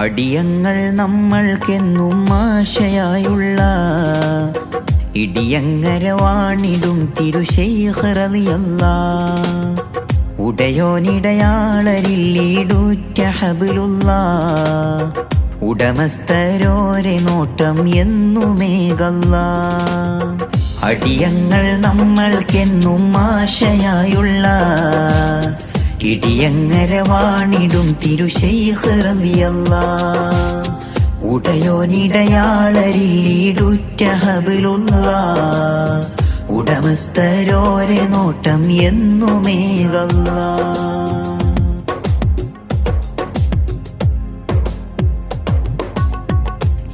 അടിയങ്ങൾ നമ്മൾക്കെന്നും ആശയായുള്ള ഇടിയങ്ങര വാണിടും തിരുശൈഹറിയല്ല ഉടയോനിടയാളരിൽ ഈടൂറ്റ ഹബിലുള്ള ഉടമസ്ഥരോരെ നോട്ടം എന്നുമേകല്ല അടിയങ്ങൾ നമ്മൾക്കെന്നും ആശയായുള്ള ഇടിയങ്ങര വാണിടും തിരുശൈഹറിയല്ല ഉടയോനിടയാളരില്ലീടുറ്റഹബിലുള്ള. ഉടമസ്ഥരോരെ നോട്ടം എന്നുമേകല്ല.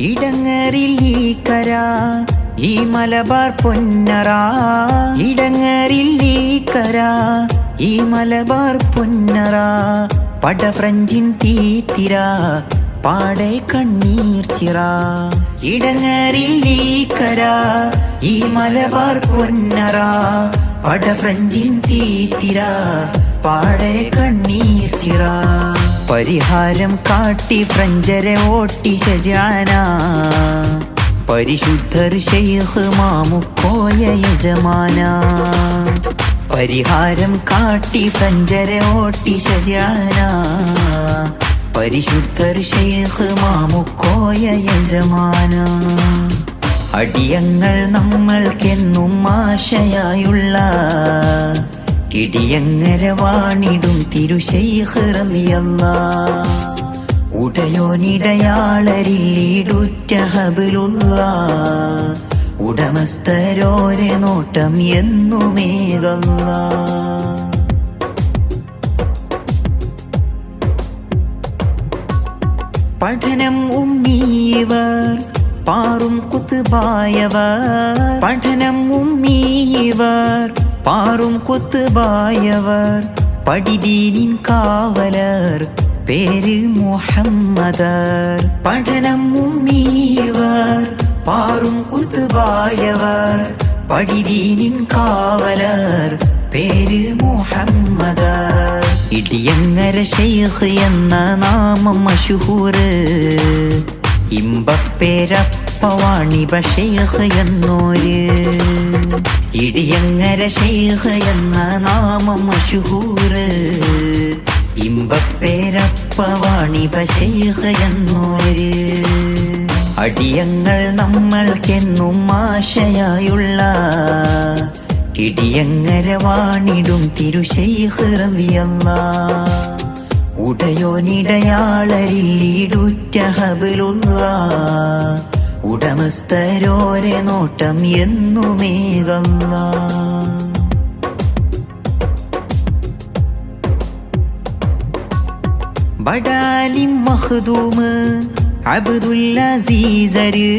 ഇടങ്ങറിൽ ഈ കര ഈ മലബാർ പൊന്നറ. ഇടങ്ങറിൽ ഈ കര ഈ മലബാർ പൊന്നറ പട ഫ്രഞ്ചിൻ തീത്തിര പാടെ കണ്ണീർ ചിറ. ഇടങ്ങറിൽ കര ഈ മലബാർ പൊന്നറ പട ഫ്രഞ്ചിൻ തീത്തിര പാടെ കണ്ണീർ ചിറ. പരിഹാരം കാട്ടി ഫ്രഞ്ചരെ ഓട്ടി ഷജാന പരിശുദ്ധർ ഷെയ്ഖ് മാമുക്കോയ യജമാന. പരിഹാരം കാട്ടി സഞ്ചര ഓട്ടി ശജാന പരിശുദ്ധർ ഷെയ്ഖ് മാമുക്കോയ യജമാന. അടിയങ്ങൾ നമ്മൾക്കെന്നും ആശയായുള്ള ഇടിയങ്ങര വാണിടും തിരുശൈഹറിയല്ല ഉടയോനിടയാളരിൽ ഇടുറ്റ ഹബിലുള്ള. ഉടമസ്ഥരോരെ നോട്ടം എന്നുമേകല്ല പഠനം ഉമ്മീവർ പാറും കുത്തുബായവർ. പഠനം ഉമ്മീവർ പാറും കുത്തുബായവർ. പടിദീനിൻ കാവലർ പേര് മുഹമ്മദർ. പഠനം ഉമ്മീവർ പാറും കുത്തുബായവർ പടിദീനിൻ കാവലർ പേര് മുഹമ്മദ ഇടിയങ്ങര ഷെയ്ഖ് എന്ന നാമം മഷുഹൂറ് ഇമ്പപ്പേരപ്പവാണി ഷെയ്ഖ് എന്നോര്. ഇടിയങ്ങര ഷെയ്ഖ് എന്ന നാമം മഷുഹൂറ് ഇമ്പപ്പേരപ്പവാണി ഷെയ്ഖ് എന്നോര്. അടിയങ്ങൾ നമ്മൾക്കെന്നും ആശയായുള്ള ഇടിയങ്ങര വാണിടും തിരുശൈഹറിയല്ല ഉടയോനിടയാളരിൽ ഈടുറ്റ ഹബിലുള്ള ഉടമസ്ഥരോരെ നോട്ടം എന്നുമേകല്ല. ബഡാലിം മഖ്ദൂമ് അബ്ദുല്ലസീസര്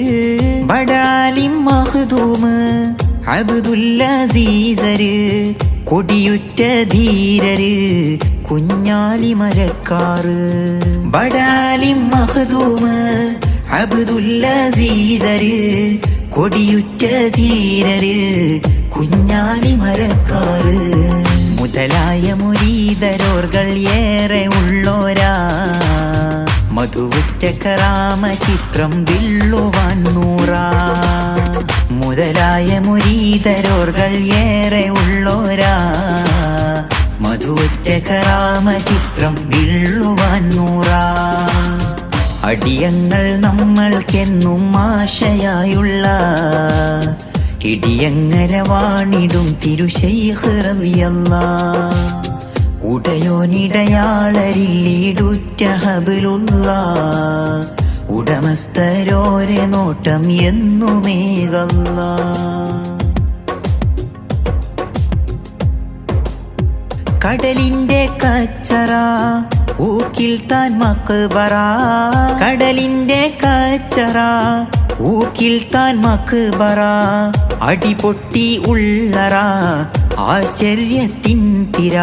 ബഡാലിം മഖ്ദൂമ് അബ്ദുല്ലസീസര് കൊടിയുറ്റ ധീരര് കുഞ്ഞാലി മരക്കാറ്. ബഡാലിം മഖ്ദൂമ് അബ്ദുല്ലസീസര് കൊടിയുറ്റ ധീരര് കുഞ്ഞാലി മരക്കാറ്. മുതലായ മുരീതരോർകൾ ഏറെ ഉള്ളോരാ. കറാമ ചിത്രം നൂറാ. മുതലായ മുരീതരോർകൾ ഏറെ ഉള്ളോരാ. മധുവുറ്റ കറാമ ചിത്രം നൂറാ. അടിയങ്ങൾ നമ്മൾക്കെന്നും ആശയായുള്ള ഇടിയങ്ങര വാണിടും തിരുശൈഹറിയല്ല ഉടയോനിടയാളരിൽ ഈടുറ്റ ഹബിലുള്ള ഉടമസ്ഥരോരെ നോട്ടം എന്നുമേകല്ല. കടലിന്റെ കച്ചറ ഊക്കിൽ താൻ മക്ബറ കടലിന്റെ കച്ചറ ഊക്കിൽ താൻ മക്ബറ അടിപൊട്ടി ഉള്ളറ. ആശ്ചര്യത്തിൻ തിര.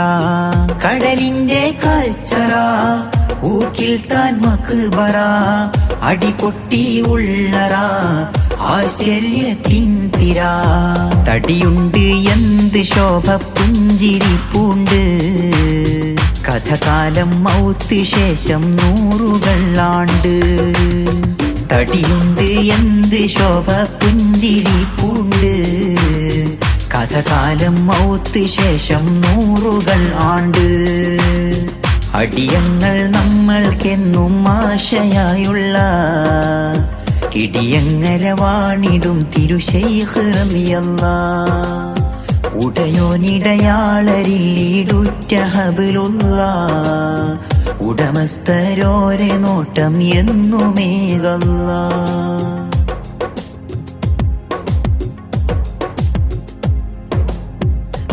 കടലിന്റെ കാഴ്ചറാ ഊക്കിൽ താൻ മക്ബറ അടിപൊട്ടി ഉള്ളറ. ആശ്ചര്യത്തിൻ തിര. തടിയുണ്ട് എന്ത് ശോഭ പുഞ്ചിരി പൂണ്ട്. കഥകാലം മൗത്ത് ശേഷം നൂറുകൾ ആണ്ട്. തടിയുണ്ട് എന്ത് ശോഭ പുഞ്ചിരി പൂണ്ട്. കഥകാലം മൗത്ത് ശേഷം നൂറുകൾ ആണ്ട്. അടിയങ്ങൾ നമ്മൾക്കെന്നും ആശയായുള്ള ഇടിയങ്ങര വാണിടും തിരുശൈഖ് റളിയല്ലാ ഉടയോനിടയാളരില്ലിടുറ്റ ഹബിലുള്ള. ഉടമസ്ഥരോരെ നോട്ടം എന്നുമേകല്ല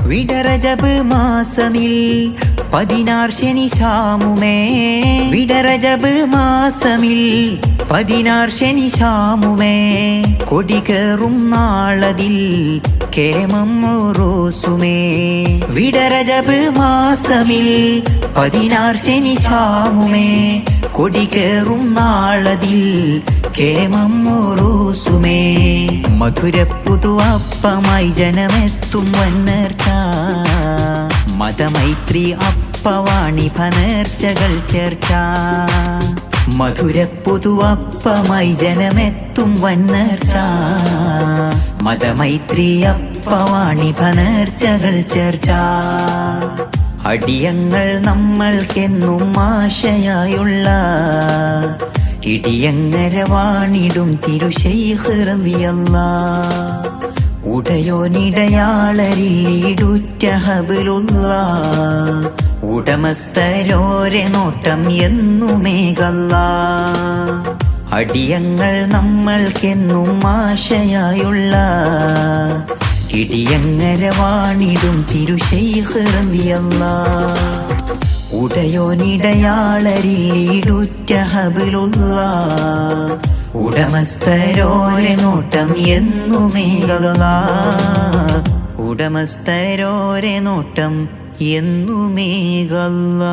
വിടരജപ് മാസമിൽ പതിനാർ ശനി ശാമുമേ വിടരജബ് മാസമിൽ പതിനാർ ശനി ശാമുമേ കൊടി കയറും നാളതിൽ കേമം റോസുമേ വിടരജബ് മാസമിൽ പതിനാർ ശനി ശാമുമേ കൊടി കയറും നാളതിൽ കേമം റോസുമേ മധുര പുതുവപ്പമായി ജനമെത്തും വന്നേർച്ച. മതമൈത്രി അപ്പവാണി ഭനേർച്ചകൾ ചേർച്ച. മധുര പുതുവപ്പമായി ജനമെത്തും വന്നേർച്ച. മതമൈത്രി അപ്പവാണി ഭനേർച്ചകൾ ചേർച്ച. അടിയങ്ങൾ നമ്മൾക്കെന്നും ആശയായുള്ള. ഇടിയങ്ങര വാണിടും റളിയല്ലാ ഉടയോനിടയാളരില്ലിടുറ്റ ഹബിലുള്ള ഉടമസ്ഥരോരെ നോട്ടം എന്നുമേകല്ല അടിയങ്ങൾ നമ്മൾക്കെന്നും ആശയായുള്ള ഇടിയങ്ങര വാണിടും തിരുശൈഖ് ഉടയോനിടയാളരിൽ ഉടയോനിടയാളരില്ലിടുറ്റ ഹബിലുള്ള ഉടമസ്ഥരോരെ നോട്ടം എന്നുമേകല ഉടമസ്ഥരോരെ നോട്ടം എന്നുമേകല്ല